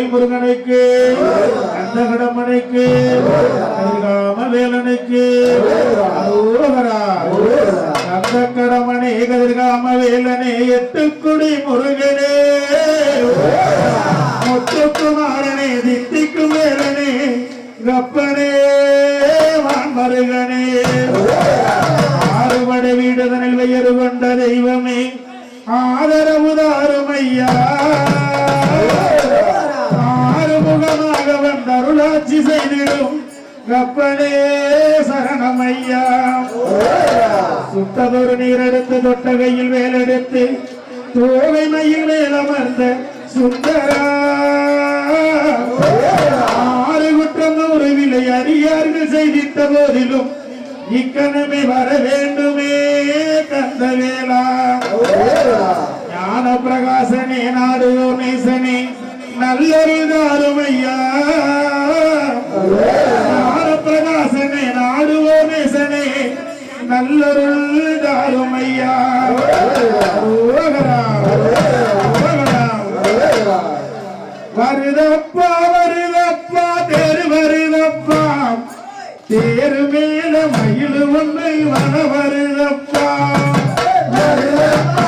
வேல் முருகனுக்கு கந்தகடமனுக்கு கதிர்காம வேலனுக்கு அரோகரா கதிர்காம வேலனே எட்டுக்குடி முருகனே. முத்துக்குமாரனே தித்திக்கு வேலனே கப்பனே மருகனே ஆறுபடை வீடுதனில் வெயறு கொண்ட தெய்வமே ஆதரவுதாரும் ஐயா. கப்பனே சரணமையா. சுத்ததொரு நீரெடுத்து தொட்டகையில் வேலெடுத்து தோகை மயில் மேலமர்ந்த சுந்தரா. ஆறு குற்றம் நூறு விலை அறியார்கள் செய்தித்த போதிலும் இக்கணமே வர வேண்டுமே கந்த வேளா ஞான பிரகாசனே நாடுயோ நேசனே நல்லொரு அருமையா ஞான பிரகாசனே நாடுவோ நேசனே நல்லொருள் அருமையா வருதப்பா வருதப்பா தேரு வருதப்பா. தேரு மேல மயில் ஒன்று வர வருதப்பா. வருதப்பா